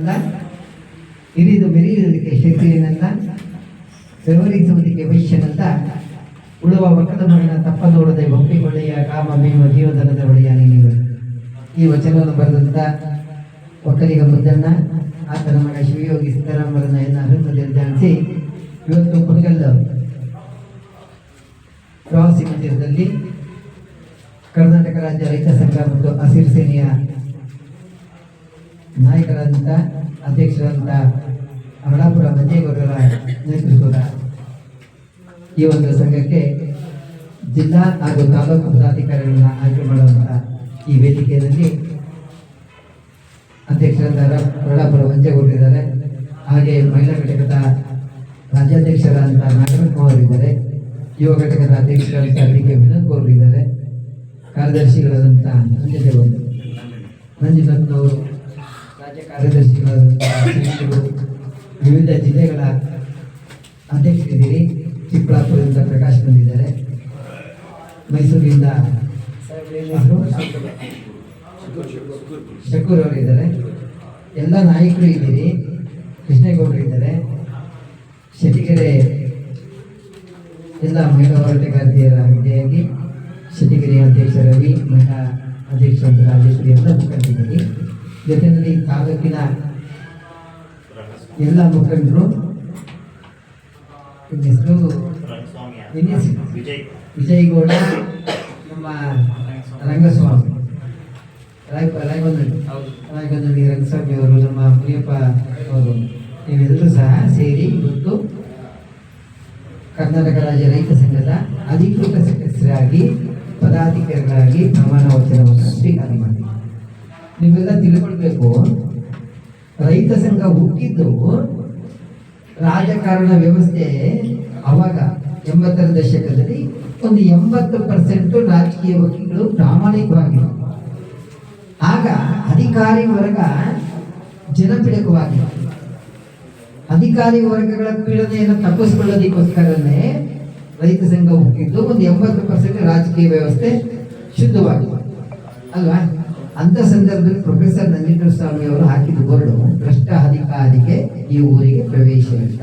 ಅಲ್ಲ ಇರಿದು ಬೆರೆಯುವುದಕ್ಕೆ ಶಕ್ತಿಯನ್ನಲ್ಲ ವ್ಯವಹರಿಸುವುದಕ್ಕೆ ವೈಶ್ಯನಲ್ಲ ಉಳುವ ಒಕ್ಕದ ಮಣ್ಣ ತಪ್ಪ ನೋಡದೆ ಕೊಳೆಯ ಕಾಮ ಮೇವ ಜೀವಧನದ ನೀನು ಈ ವಚನವನ್ನು ಬರೆದಂತ ಒಕ್ಕಲಿಗ ಮುದ್ದಣ್ಣ, ಆತನ ಮಗ ಶಿವಯೋಗಿ ಸಿದ್ದರಾಮರನ್ನ ಎನ್ನ ಹೃದಯದಲ್ಲಿ ಧ್ಯಾನಿಸಿ ಇವತ್ತು ಕುಣಗಲ್ ಪ್ರವಾಸಿ ಮಂದಿರದಲ್ಲಿ ಕರ್ನಾಟಕ ರಾಜ್ಯ ರೈತ ಸಂಘ ಮತ್ತು ಹಸಿರು ಸೇನೆಯ ನಾಯಕರಾದಂಥ ಅಧ್ಯಕ್ಷರಾದಂಥ ಅಮಲಾಪುರ ಮಂಜೇಗೌಡರ ನೇತೃತ್ವದ ಈ ಒಂದು ಸಂಘಕ್ಕೆ ಜಿಲ್ಲಾ ಹಾಗೂ ತಾಲೂಕು ಪದಾಧಿಕಾರಿಗಳನ್ನ ಆಯ್ಕೆ ಮಾಡುವಂತಹ ಈ ವೇದಿಕೆಯಲ್ಲಿ ಅಧ್ಯಕ್ಷರಾದ ಅಮಲಾಪುರ ಮಂಜೇಗೌಡರಿದ್ದಾರೆ ಹಾಗೆ ಮಹಿಳಾ ಘಟಕದ ರಾಜ್ಯಾಧ್ಯಕ್ಷರಾದಂಥ ಕುಮಾರ್ ಅವರಿದ್ದಾರೆ ಯುವ ಘಟಕದ ಅಧ್ಯಕ್ಷರಾದಂಥ ಡಿ ಕೆ ವಿನೋದ್ ಕೌರ್ ಇದ್ದಾರೆ. ಕಾರ್ಯದರ್ಶಿಗಳಾದಂಥ ನಂಜದೇವರು ನಂಜುನತ್ನವರು ರಾಜ್ಯ ವಿವಿಧ ಜಿಲ್ಲೆಗಳ ಅಧ್ಯಕ್ಷರಿದ್ದೀರಿ ಚಿಕ್ಕಬಳ್ಳಾಪುರದಿಂದ ಪ್ರಕಾಶ್ ಬಂದಿದ್ದಾರೆ. ಮೈಸೂರಿನಿಂದ? ಶಕೂರ್ ಅವರು ಇದ್ದಾರೆ. ಎಲ್ಲ ನಾಯಕರು ಇದ್ದೀರಿ, ಕೃಷ್ಣೇಗೌಡರು ಇದ್ದಾರೆ. ಶೆಟ್ಟಿಗೆರೆ ಎಲ್ಲ ಮಹಿಳಾ ಹೋರಾಟಗಾರ್ತಿಯರ ಶೆಟ್ಟಿಗೆರೆ ಅಧ್ಯಕ್ಷ ರವಿ ಮಹಿಳಾ ಅಧ್ಯಕ್ಷ ರಾಜೇಶ್ವರಿ ಎಲ್ಲ ಮುಖಂಡರಿದ್ದೀರಿ. ಜೊತೆಯಲ್ಲಿ ತಾಲೂಕಿನ ಎಲ್ಲ ಮುಖಂಡರು ಹೆಸರು ವಿಜಯಗೌಡ ನಮ್ಮ ರಂಗಸ್ವಾಮಿ. ರಾಯ ರಾಯಗೊಂದಳ್ಳಿ ರಾಯಗೊಂದಳ್ಳಿ ರಂಗಸ್ವಾಮಿ ಅವರು ನಮ್ಮ ಪ್ರಿಯಪ್ಪ ಅವರು ನೀವೆಲ್ಲರೂ ಸಹ ಸೇರಿ ಇವತ್ತು ಕರ್ನಾಟಕ ರಾಜ್ಯ ರೈತ ಸಂಘದ ಅಧಿಕೃತ ಸದಸ್ಯರಾಗಿ ಪದಾಧಿಕಾರಿಗಳಾಗಿ ಪ್ರಮಾಣ ವಚನವನ್ನು ಸ್ವೀಕಾರ ಮಾಡಿ ನೀವೆಲ್ಲ ತಿಳ್ಕೊಳ್ಬೇಕು. ರೈತ ಸಂಘ ಹುಟ್ಟಿದ್ದು ರಾಜಕಾರಣ ವ್ಯವಸ್ಥೆ ಅವಾಗ ಎಂಬತ್ತರ ದಶಕದಲ್ಲಿ ಒಂದು ಎಂಬತ್ತು ಪರ್ಸೆಂಟ್ ರಾಜಕೀಯ ವಕೀಲರು ಪ್ರಾಮಾಣಿಕವಾಗಿದ್ದರು ಆಗ ಅಧಿಕಾರಿ ವರ್ಗ ಜನಪೀಡಕವಾಗಿತ್ತು ಅಧಿಕಾರಿ ವರ್ಗಗಳ ಪೀಡನೆಯನ್ನು ತಪ್ಪಿಸ್ಕೊಳ್ಳೋದಕ್ಕೋಸ್ಕರನೇ ರೈತ ಸಂಘ ಹುಟ್ಟಿದ್ದು ಒಂದು ಎಂಬತ್ತು ಪರ್ಸೆಂಟ್ ರಾಜಕೀಯ ವ್ಯವಸ್ಥೆ ಶುದ್ಧವಾಗಿದೆ. ಅಲ್ವಾ? ಅಂತ ಸಂದರ್ಭದಲ್ಲಿ ಪ್ರೊಫೆಸರ್ ನಂಜೇಂದ್ರ ಸ್ವಾಮಿ ಅವರು ಹಾಕಿದ ಬೋರ್ಡು ಭ್ರಷ್ಟ ಅಧಿಕಾರಿಗೆ ಈ ಊರಿಗೆ ಪ್ರವೇಶ ಇಲ್ಲ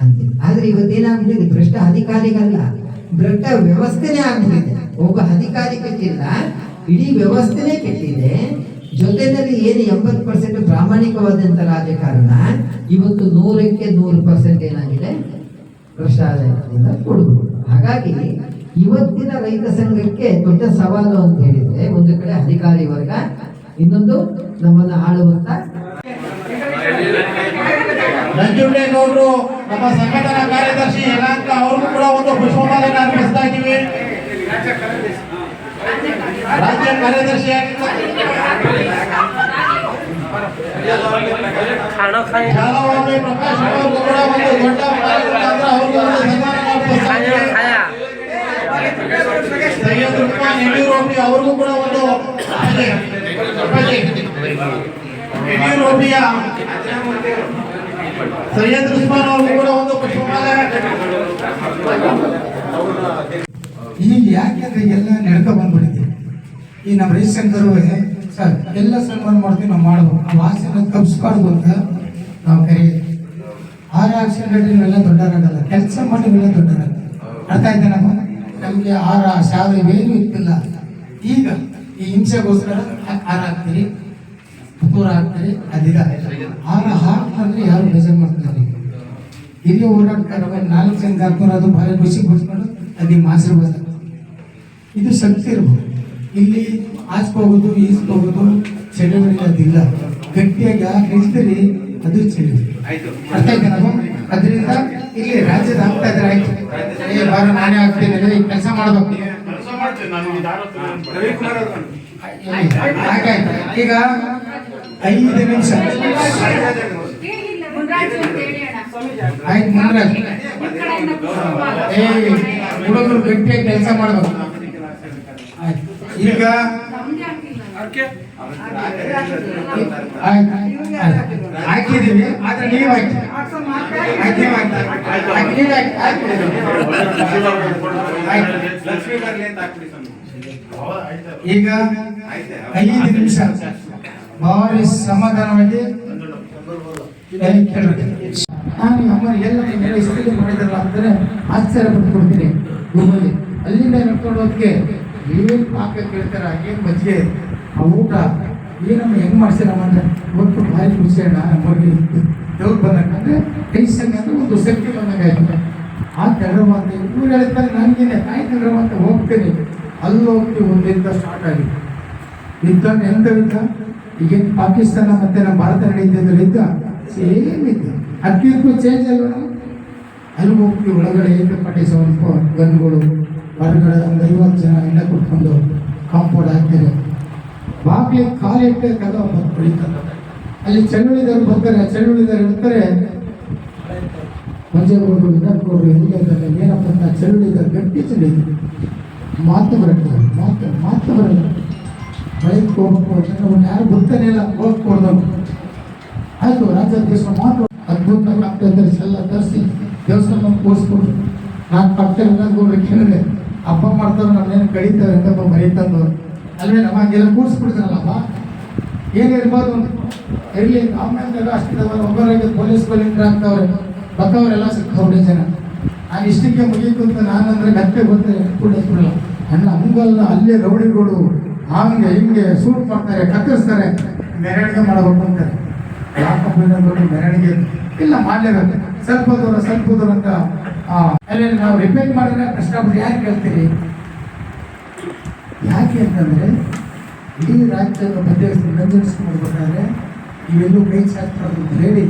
ಅಂತ ಆದ್ರೆ ಇವತ್ತೇನಾಗ್ಬಿಟ್ಟಿದೆ? ಭ್ರಷ್ಟ ಅಧಿಕಾರಿಗಲ್ಲ ಭ್ರಷ್ಟ ವ್ಯವಸ್ಥೆನೇ ಆಗ್ಬಿಟ್ಟಿದೆ. ಒಬ್ಬ ಅಧಿಕಾರಿ ಕೆಟ್ಟಿಲ್ಲ, ಇಡೀ ವ್ಯವಸ್ಥೆನೇ ಕೆಟ್ಟಿದೆ. ಜೊತೆಯಲ್ಲಿ ಏನು ಎಂಬತ್ತು ಪರ್ಸೆಂಟ್ ಪ್ರಾಮಾಣಿಕವಾದಂತ ರಾಜಕಾರಣ ಇವತ್ತು ನೂರಕ್ಕೆ ನೂರು ಪರ್ಸೆಂಟ್ ಏನಾಗಿದೆ? ಭ್ರಷ್ಟಾಚಾರದಿಂದ ಕೊಡುವುದು ಹಾಗಾಗಿ ಇವತ್ತಿನ ರೈತ ಸಂಘಕ್ಕೆ ದೊಡ್ಡ ಸವಾಲು ಅಂತ ಹೇಳಿದ್ರೆ ಒಂದು ಕಡೆ ಅಧಿಕಾರಿ ವರ್ಗ, ಇನ್ನೊಂದು ನಮ್ಮನ್ನ ಆಳುವಂತ ನಂಜುಂಡೇಗೌಡರು ನಮ್ಮ ಸಂಘಟನಾ ಕಾರ್ಯದರ್ಶಿ ಯಲಾಂಕ ಅವ್ರಿಗೂ ಕೂಡ ಒಂದು ಪುಷ್ಪಮಾಲೆಯನ್ನು ಅರ್ಪಿಸ್ತಾ ಇದ್ದೀವಿ. ರಾಜ್ಯ ಕಾರ್ಯದರ್ಶಿ ಪ್ರಕಾಶ್ ಅವರು ಕೂಡ ಒಂದು ದೊಡ್ಡ ಅವ್ರಿಗೂ ಸನ್ಮಾನ ಅರ್ಪಿಸ್ತಾ ಇದ್ದೀವಿ. ಸೈಯದ್ ರೂಪಾಯಿ ಯಡಿಯೂರಪ್ಪಿ ಅವ್ರಿಗೂ ಕೂಡ ಒಂದು ಅಪ್ಪಾಜಿ, ಅಪ್ಪಾಜಿ. ಯಡಿಯೂರಪ್ಪಿಯ ಸೈಯದ್ ಉಸ್ಮಾನ್ ಅವ್ರಿಗೂ ಕೂಡ ಒಂದು ಈಗ ಯಾಕೆಂದ್ರೆ ಎಲ್ಲ ನಡ್ಕೊ ಬಂದ್ಬಿಟ್ಟಿದೆ. ಈ ನಮ್ಮ ರೈತ ಸಂಘರು ಸರ್ ಎಲ್ಲ ಸನ್ಮಾನ ಮಾಡ್ತೀವಿ ನಾವು ಮಾಡಬೇಕು ಆ ವಾಸನೆ ಕಬ್ಸ್ಬಾರ್ದು ಅಂತ ನಾವು ಕರೆಯೋದು ಆರ ಆಕ್ಸಿಡೆಂಟ್ ಇವೆಲ್ಲ ದೊಡ್ಡರಾಗಲ್ಲ ಕೆಲಸ ಮಾಡಿ ದೊಡ್ಡ ದೊಡ್ಡರಾಗಲ್ಲ ಅರ್ಥ ಆಯ್ತಾ ನಮ್ಮ ನಮಗೆ ಆಹಾರ ಶಾಲೆ ಏನು ಇತ್ತಿಲ್ಲ. ಈಗ ಈ ಹಿಂಸೆಗೋಸ್ಕರ ಆಹಾರ ಹಾಕ್ತೀರಿ ಪುತ್ತೂರು ಹಾಕ್ತೀರಿ ಅದಿದ ಆರ ಹಾಕ್ತಂದ್ರೆ ಯಾರು ಬೇಜಾರು ಮಾಡ್ತಾರೆ ಇಲ್ಲಿ ಓಡಾಡ್ತಾರೆ ನಾಲ್ಕು ಜನ ಕರ್ಕೊಂಡು ಅದು ಭಾರಿ ಖುಷಿ ಬಿಡ್ಕೊಂಡು ಅದು ಮಾಸರು ಆಶೀರ್ವಾದ ಇದು ಶಕ್ತಿ ಇರ್ಬೋದು. ಇಲ್ಲಿ ಆಚ್ಕೋಗೋದು ಈಸ್ಕೋಗೋದು ಚಳುವಳಿ ಅದಿಲ್ಲ. ಗಟ್ಟಿಯಾಗಿ ಯಾಕೆ ಇರ್ತೀರಿ ಅದು ಚಳಿ. ಅರ್ಥ ಆಯ್ತಾ ಅದರಿಂದ ಇಲ್ಲಿ ರಾಜ್ಯದ ಆಗ್ತಾ ಇದ್ರೆ ಆಯ್ತು. ಏ ಬಾರ ನಾನೇ ಆಗ್ತೀನಿ ಈ ಕೆಲಸ ಮಾಡ್ಬೇಕು ಈಗ ಐದು ನಿಮಿಷ. ಆಯ್ತು ಮುನ್ರಾಜ್ ಏ ಹುಡುಗರು ಗಟ್ಟಿಯಾಗಿ ಕೆಲಸ ಮಾಡಬೇಕು. ಆಯ್ತು. ಈಗ ಹಾಕಿದೀವಿ ಆದ್ರೆ ನೀವು. ಆಯ್ತು. ಈಗ ಐದು ನಿಮಿಷ. ಭಾರಿ ಸಮಾಧಾನವಾಗಿ ನಾನು ಅಮ್ಮ ಎಲ್ಲ ಮೇಲೆ ಮಾಡಿದಾರಲ್ಲ ಅಂದ್ರೆ ಆಶ್ಚರ್ಯ ಗುರುಮಲ್ಲಿ ಅಲ್ಲಿಂದ ನಡ್ಕೊಂಡು ಹೋದಕ್ಕೆ ಏನು ಪಾಕ ಕೇಳ್ತಾರೆ ಹಾಗೆ ಮಜ್ಜಿಗೆ? ಆ ಊಟ ಏನಮ್ಮ, ಹೆಂಗೆ ಮಾಡ್ಸಿರಮ್ಮ ಅಂದರೆ? ಇವತ್ತು ಬಾಯಿ ಅಣ್ಣ ನಮ್ಮಲ್ಲಿ ದೇವ್ರು ಬಂದಂಗೆ ಟೆನ್ಷನ್ ಅಂದರೆ ಒಂದು ಶಕ್ತಿ ಬಂದಂಗೆ ಆ ಆ ಅಂತ ಇವ್ರು ಹೇಳ್ತಾರೆ ನನಗೇನೆ ತಾಯಿ ತಡವಾಂತ ಹೋಗ್ತೀನಿ. ಅಲ್ಲಿ ಹೋಗಿ ಒಂದಿಂದ ಸ್ಟಾರ್ಟ್ ಆಗಿದೆ ಯುದ್ಧ ಎಂತ ಯುದ್ಧ ಈಗ ಪಾಕಿಸ್ತಾನ ಮತ್ತೆ ನಮ್ಮ ಭಾರತ ನಡೀತಿದ್ದ ಯುದ್ಧ ಸೇಮ್ ಇತ್ತು. ಅದಕ್ಕಿಂತೂ ಚೇಂಜ್ ಅಲ್ವ ಅಲ್ಲಿ ಹೋಗಿ ಒಳಗಡೆ ಏಕಪಟ್ಟಿ ಸ್ವಲ್ಪ ಗನ್ಗಳು, ಹೊರಗಡೆ ಒಂದು ಐವತ್ತು ಜನ ಎಲ್ಲ ಕುಟ್ಕೊಂಡು ಕಾಂಪೌಂಡ್ ಹಾಕ್ತಾರೆ. ಬಾಗ್ಲಿಗೆ ಕಾಲಿಟ್ಟೆ ಕದ ಹೊಡಿತಾರೆ ಅಲ್ಲಿ ಚಳುವಳಿದವರು ಬರ್ತಾರೆ, ಆ ಚಳುವಳಿದವರು ಇರ್ತಾರೆ ಮಂಜೇಗೌಡರು ವಿನೋದ್ಗೌಡರು ಹೆಂಗೆ ಅಂತಾರೆ ಏನಪ್ಪ ಅಂತ ಚಳುವಳಿದವರು ಗಟ್ಟಿ ಚಳಿ ಮಾತು ಬರಕ್ಕೆ ಮಾತು ಮಾತು ಬರಲ್ಲ. ಬೈಕ್ ಹೋಗ್ಬೇಕು ಅಂತಂದ್ರೆ ಅವ್ನು ಯಾರು ಗೊತ್ತಾನೆ ಇಲ್ಲ ಹೋಗ್ಕೊಡ್ದು ಆಯ್ತು ರಾಜ್ಯಾಧ್ಯಕ್ಷ ಮಾತು ಅದ್ಭುತ ಇದ್ದಾರೆ ಎಲ್ಲ ತರಿಸಿ, ದೇವಸ್ಥಾನ ಕೂರಿಸ್ಕೊಟ್ಟು ನಾನು ಪಕ್ಕದಲ್ಲಿ ವಿನೋದ್ಗೌಡರು ಕೇಳಿದೆ. ಅಪ್ಪ ಮಾಡ್ತಾರೆ ನಾನೇನು ಕಳೀತಾರೆ ಅಂತ ಮರೀತಂದು ಅಲ್ವೇ ನಮಗೆಲ್ಲ ಕೂರಿಸ್ಬಿಡ್ತಾರಲ್ಲಪ್ಪ ಏನಿರ್ಬೋದು ಇರಲಿ, ಆಮೇಲೆ ಅಷ್ಟಿದವ ಒಬ್ಬರಿಗೆ ಪೊಲೀಸ್ ಬಲಿಂದ್ರ ಅಂತವ್ರೆ ಬತ್ತವರೆಲ್ಲ ಸಿಕ್ಕವ್ರೆ ಜನ ನಾನು ಇಷ್ಟಕ್ಕೆ ಮುಗೀತು ಅಂತ ನಾನಂದ್ರೆ ಗತ್ತೆ ಬಂದರೆ ಕೂಡಿಸ್ಬಿಡಲ್ಲ ಬಿಡಲ್ಲ ಅಣ್ಣ ಹಂಗಲ್ಲ ಅಲ್ಲೇ ರೌಡಿಗಳು ಹಂಗೆ ಹಿಂಗೆ ಸೂಟ್ ಮಾಡ್ತಾರೆ, ಕತ್ತರಿಸ್ತಾರೆ. ಮೆರವಣಿಗೆ ಮಾಡಬೇಕು ಅಂತಾರೆ ಯಾಕಪ್ಪ ಮೆರವಣಿಗೆ. ಇಲ್ಲ, ಮಾಡಲೇಬೇಕು. ಸ್ವಲ್ಪ ದೂರ ಸ್ವಲ್ಪ ದೂರ ಅಂತ ಅಲ್ಲಿ ನಾವು ರಿಪೇರಿ ಮಾಡಿದ್ರೆ ಕಷ್ಟಪಟ್ಟು ಯಾರು ಕೇಳ್ತೀರಿ? ಯಾಕೆ ಅಂತಂದರೆ ಇಡೀ ರಾಜ್ಯದ ಮಧ್ಯಸ್ಥರು ನಂಜನಿಸ್ಕೊಂಡ್ಬೇಕಾದ್ರೆ ಇವೆಲ್ಲೂ ಕೈ ಚಾಚಬಾರ್ದು ಅಂತ ಹೇಳಿ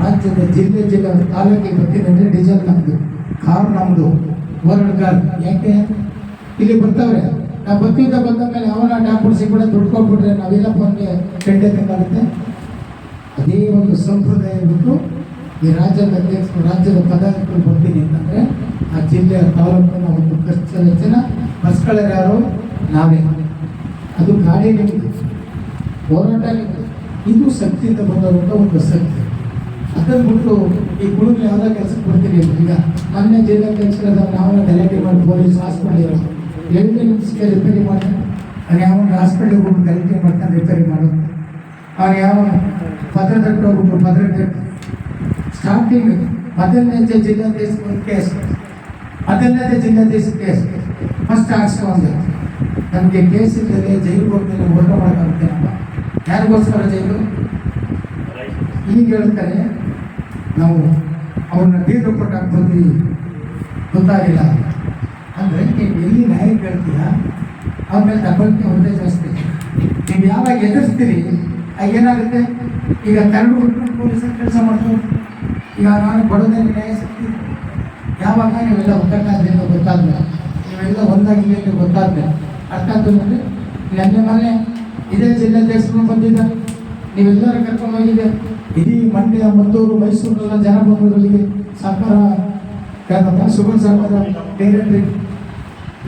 ರಾಜ್ಯದ ಜಿಲ್ಲೆ ಜಿಲ್ಲೆ ತಾಲೂಕಿಗೆ ಬರ್ತೀನಿ ಡೀಸೆಲ್ ನಮ್ಮದು ಕಾರ್ ನಮ್ಮದು ವರ್ಲ್ಡ್ ಕಾರ್ ಯಾಕೆ? ಇಲ್ಲಿ ಬರ್ತಾವ್ರೆ. ನಾವು ಬರ್ತಿದ್ದ ಬಂದ ಮೇಲೆ ಅವನ ಡಾಕ್ಟರ್ಸಿ ಕೂಡ ದುಡ್ಕೊಂಡ್ಬಿಟ್ರೆ ನಾವೆಲ್ಲ ಫೋನ್ಗೆ ಕೆಂಡೆ ತಂಗಾಗುತ್ತೆ ಅದೇ ಒಂದು ಸಂಪ್ರದಾಯ ಬಿಟ್ಟು ಈ ರಾಜ್ಯದ ಅಧ್ಯಕ್ಷರು, ರಾಜ್ಯದ ಪದಾಧಿಕಾರಿಗಳು ಬರ್ತೀನಿ ಅಂತಂದರೆ ಆ ಜಿಲ್ಲೆಯ ತಾಲೂಕಿನ ಒಂದು ಖರ್ಚು ಜನ ಬಸ್ಗಳರು ನಾವೇ. ಅದು ಗಾಡಿ ನಿಮ್ಮದು ಹೋರಾಟ ನಿಮ್ಮದು ಇದು ಶಕ್ತಿಯಿಂದ ಬಂದಂಥ ಒಂದು ಶಕ್ತಿ. ಅದನ್ನು ಬಿಟ್ಟು ಈ ಕುಡುಗರು ಯಾವುದೋ ಕೆಲಸಕ್ಕೆ ಬರ್ತೀನಿ ಈಗ ಮೊನ್ನೆ ಜಿಲ್ಲಾಧ್ಯಕ್ಷರಾದ ನಾವು ಗಲಾಟೆ ಮಾಡಿ ಪೊಲೀಸ್ ಹಾಸ್ಪಿಟಲ್ ಇರೋದು ಎರಡು ನಿಮಿಷಕ್ಕೆ ರಿಪೇರಿ ಮಾಡ್ತಾನೆ. ಅವ್ನು ಯಾವ ಹಾಸ್ಪಿಟಲ್ಗೆ ಹೋಗ್ಬಿಟ್ಟು ಗಲಾಟೆ ಮಾಡ್ತಾನೆ ರಿಪೇರಿ ಮಾಡೋದು. ಅವ್ನು ಯಾವ ಭದ್ರದಟ್ಟು ಹೋಗ್ಬಿಟ್ಟು ಭದ್ರದಟ್ಟು ಸ್ಟಾರ್ಟಿಂಗ್ ಮೊದಲನೇ ಜಿಲ್ಲಾಧೀಶ ಕೇಸ್. ಮೊದಲನೇ ಜಿಲ್ಲಾಧೀಶ ಕೇಸ್. ಫಸ್ಟ್ ಹಾಕ್ಸ್ಕೊಂಡು ನಮಗೆ ಕೇಸ್ ಇಲ್ಲದೆ ಜೈಲು ಹೋಗ್ತಾರೆ ಹೋರಾಟ ಮಾಡೋಕ್ಕಾಗುತ್ತೆ ಅಂತ. ಯಾರಿಗೋಸ್ಕರ ಜೈಲು? ಈಗ ಹೇಳ್ತಾರೆ, ನಾವು ಅವ್ರನ್ನ ಬೀರು ಕೊಟ್ಟಾಗ ಬಂದ್ವಿ. ಗೊತ್ತಾಗಿಲ್ಲ. ಅಂದರೆ ನೀವು ಎಲ್ಲಿ ನ್ಯಾಯ ಕೇಳ್ತೀರಾ? ಅವ್ರ ಮೇಲೆ ಒಂದೇ ಜಾಸ್ತಿ. ನೀವು ಯಾವಾಗ ಎದುರಿಸ್ತೀರಿ, ಆಗ ಏನಾಗುತ್ತೆ? ಈಗ ಕರಡು ಹುಡುಗರು ಪೊಲೀಸರು ಕೆಲಸ ಮಾಡ್ತಾರೆ. ಈಗ ನಾನು ಬಡೋದಲ್ಲಿ ನ್ಯಾಯ ಸಿಗ್ತೀನಿ. ಯಾವಾಗ? ನೀವೆಲ್ಲ ಒಗ್ಗಟ್ಟಾದ್ರೆ ಗೊತ್ತಾದ್ಮೇಲೆ. ನೀವೆಲ್ಲ ಒಂದಾಗಿದೆ ಅಂತ ಗೊತ್ತಾದ್ಮೇಲೆ. ಅರ್ಥ ಆದ್ಮೇಲೆ ನೆನ್ನೆ ಮೊನ್ನೆ ಇದೇ ಜಿಲ್ಲಾಧ್ಯಕ್ಷರು ಬಂದಿದ್ದ. ನೀವೆಲ್ಲರೂ ಕರ್ಕೊಂಡು ಹೋಗಿದೆ ಇಡೀ ಮಂಡ್ಯ, ಮದ್ದೂರು ಮೈಸೂರೆಲ್ಲ ಜನ ಬಂದವರಿಗೆ ಸರ್ಕಾರ ಸುಗರ್ ಸರ್ಕಾರ ಡೈರೆಕ್ಟ್ರಿ.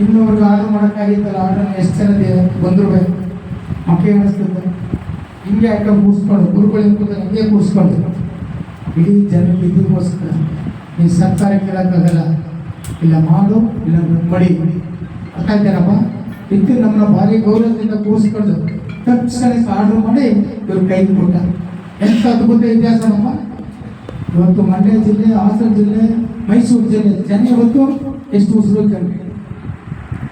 ಇನ್ನೂವರೆಗೂ ಆರ್ಡರ್ ಮಾಡೋಕ್ಕಾಗಿತ್ತಲ್ಲ ಆರ್ಡರ್ ಎಷ್ಟು ಜನ ಬಂದ್ರು ಮಕ್ಕಳು ಅನಿಸ್ತದೆ ಹಿಂಗೆ ಯಾಕೆ ಕೂರಿಸ್ಕೊಂಡು, ಗುರುಗಳು ಕೂತ ಹಿಂಗೆ ಕೂರಿಸ್ಕೊಂಡು? ಇಡೀ ಜನಕ್ಕೆ ಇದಕ್ಕೋಸ್ಕರ ನೀವು ಸರ್ಕಾರ ಕೇಳೋಕ್ಕಾಗಲ್ಲ. ಇಲ್ಲ ಮಾಡು, ಇಲ್ಲ ಮಡಿ. ಅರ್ಥ ಆಯ್ತೇನಪ್ಪ? ಇದ್ದು ನಮ್ಮನ್ನ ಭಾರಿ ಗೌರವದಿಂದ ಕೂರಿಸ್ಕೊಂಡು ತಕ್ಷಣಕ್ಕೆ ಆರ್ಡರ್ ಮಾಡಿ ಇವ್ರ ಕೈಗೆ ಕೊಟ್ಟ ಎಂಥ ಅದ್ಭುತ ಇತಿಹಾಸ ನಮ್ಮ ಇವತ್ತು ಮಂಡ್ಯ ಜಿಲ್ಲೆ ಹಾಸನ ಜಿಲ್ಲೆ ಮೈಸೂರು ಜಿಲ್ಲೆ ಜನ ಇವತ್ತು ಎಷ್ಟು ಉಸಿರು ಕಂಡು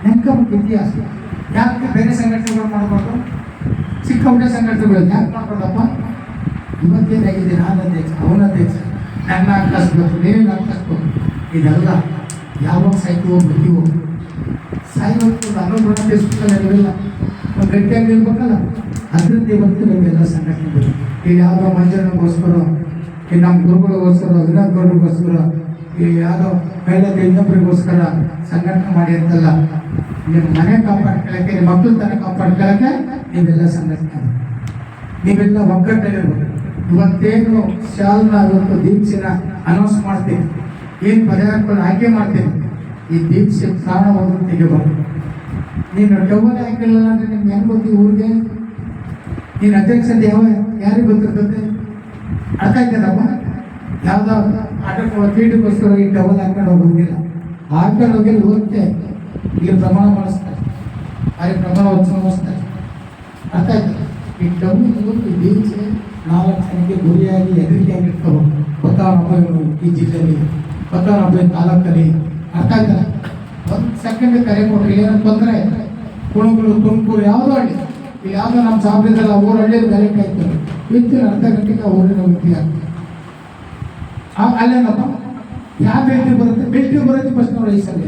ನೆನ್ಕಬೇಕು ಇತಿಹಾಸ ಯಾಕೆ ಬೇರೆ ಸಂಘಟನೆಗಳು ಮಾಡಬಾರ್ದು ಚಿಕ್ಕ ಪುಟ್ಟ ಸಂಘಟನೆಗಳು ಯಾಕೆ ಮಾಡ್ಬಾರ್ದಪ್ಪ ಇವತ್ತೇನಾಗಿದೆ ನಾನು ಅಧ್ಯಕ್ಷ ಅವನ ಅಧ್ಯಕ್ಷ ನನ್ನ ಹಾಕಿಸ್ಬೇಕು ನೀವೇನು ಹಾಕಿಸ್ಬೇಕು ಇದೆಲ್ಲ ಯಾವಾಗ ಸಾಯ್ತೀವೋ ಬರ್ತೀವೋ ಗಟ್ಟಿಯಾಗಿ ಈಗ ಯಾವುದೋ ಮಂಜನಗೋಸ್ಕರ, ಈ ನಮ್ಮ ಗುರುಗಳಿಗೋಸ್ಕರ ವಿರಾಟ್ ಈ ಯಾವುದೋ ಕೈಲಾದ ಇನ್ನೊಬ್ಬರಿಗೋಸ್ಕರ ಸಂಘಟನೆ ಮಾಡಿ ಅಂತಲ್ಲ, ನಿಮ್ಮ ಮನೆ ಕಾಪಾಡ್ಕೊಳ್ಳೋಕ್ಕೆ, ನಿಮ್ಮ ಮಕ್ಕಳು ತನ ನೀವೆಲ್ಲ ಸಂಘಟನೆ. ನೀವೆಲ್ಲ ಒಗ್ಗಟ್ಟಲ್ಲಿರ್ಬೇಕು ಇವತ್ತೇನು ಶಾಲ್ನ, ಇವತ್ತು ದೀಕ್ಷೆನ ಅನೌನ್ಸ್ ಮಾಡ್ತೀನಿ ಏನು ಪದಾರ್ಥಗಳು ಆಯ್ಕೆ ಮಾಡ್ತೀನಿ ಈ ದೀಕ್ಷೆ ಸ್ಥಾನವನ್ನು ತೆಗಿಬಾರ್ದು ನೀನು ಟವಲ್ ಹಾಕಿಲ್ಲ ಅಂದ್ರೆ ನಿಮ್ಗೆ ಹೆಂಗೆ ಗೊತ್ತಿ ಊರಿಗೆ? ನೀನು ಅಧ್ಯಕ್ಷತೆ ಯಾವ ಯಾರಿಗೆ ಗೊತ್ತಿರ್ತದೆ ಅರ್ಥ ಆಯ್ತದಪ್ಪ ಯಾವ್ದೋ ಆಟಕ್ಕೆ ಫೀಲ್ಡ್ಗೋಸ್ಕರ ಈ ಟವಲ್ ಹಾಕೊಂಡು ಹೋಗೋದಿಲ್ಲ. ಹಾಕೊಂಡು ಹೋಗಿ ಹೋಗುತ್ತೆ ಇಲ್ಲಿ ಪ್ರಮಾಣ ಮಾಡಿಸ್ತಾರೆ. ಅಲ್ಲಿ ಪ್ರಮಾಣ ಮಾಡಿಸ್ತಾರೆ. ಅರ್ಥ ಆಯ್ತು? ಈ ಟವಲ್ ಈ ದೀಕ್ಷೆ ನಾಲ್ಕು ಜನಕ್ಕೆ ಗುರಿಯಾಗಿ ಹೆದರಿಕೆ ಇರ್ತಾವೆ ಗೊತ್ತಾವನಪ್ಪ ಇವರು ಈ ಜಿಲ್ಲೆಯಲ್ಲಿ ಗೊತ್ತಾವನಪ್ಪ ಈ ತಾಲೂಕಲ್ಲಿ. ಅರ್ಥ ಆಯ್ತಲ್ಲ ಒಂದು ಸೆಕೆಂಡ್ ಕರೆ ಕೊಟ್ರಿ ಏನಂತ ತೊಂದರೆ ಕುಣಗುಳು ತುಮಕೂರು ಯಾವುದೋ ಹಳ್ಳಿ. ಯಾವುದೋ ನಮ್ಮ ಸಾಬ್ರಿದಲ್ಲ ಊರ ಹಳ್ಳಿ ಬೆಲೆ ಕಾಯ್ತಾರೆ ವಿತ್ತಿನ ಅರ್ಧ ಗಂಟೆಗೆ ಊರಿನ ವ್ಯಕ್ತಿ ಆಗ್ತದೆ. ಅಲ್ಲೇನಪ್ಪ ಯಾವ ಬೆಲ್ಟಿ ಬರುತ್ತೆ? ಬೆಲ್ಟಿ ಬರುತ್ತೆ ಫಸ್ಟ್ ನೋಡಿ ಈ ಸಲ.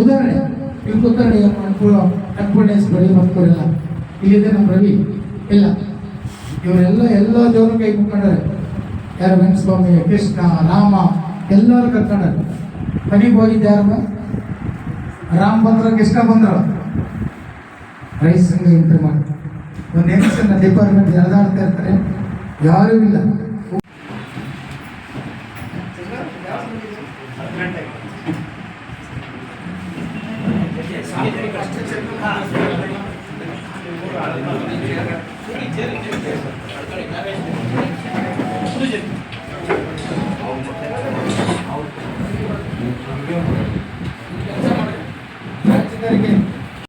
ಉದಾಹರಣೆ ಇಲ್ಲಿ ಕೂತ್ಕೊಳ್ಳಿ ಅನ್ಕೂಲ ಅನ್ಪೂರ್ಣೇಶ್ವರಿ ಮಕ್ಕಳೆಲ್ಲ. ಇಲ್ಲಿದೆ ನಮ್ಮ ರವಿ. ಇಲ್ಲ. ಇವರೆಲ್ಲ ಎಲ್ಲ ದೇವ್ರ ಕೈ ಮುಖಂಡರೆ ಯಾರು ವೆಂಕಟಸ್ವಾಮಿ, ಕೃಷ್ಣ, ರಾಮ, ಎಲ್ಲರೂ ಕರ್ಕೊಂಡಾರೆ ಮನೆಗೆ ಹೋಗಿದ್ದಾರ ರಾಮ್ ಬಂದ್ರ ಇಷ್ಟ ಬಂದ್ರ ರೈಸ್ ಸಂಘ ಇಂಪ್ರೂವ್ ಮಾಡಿ. ಒಂದು ಹೆಂಗಸನ್ನ ಡಿಪಾರ್ಟ್ಮೆಂಟ್ ಎಳೆದಾಡ್ತಾ ಇರ್ತಾರೆ. ಯಾರೂ ಇಲ್ಲ.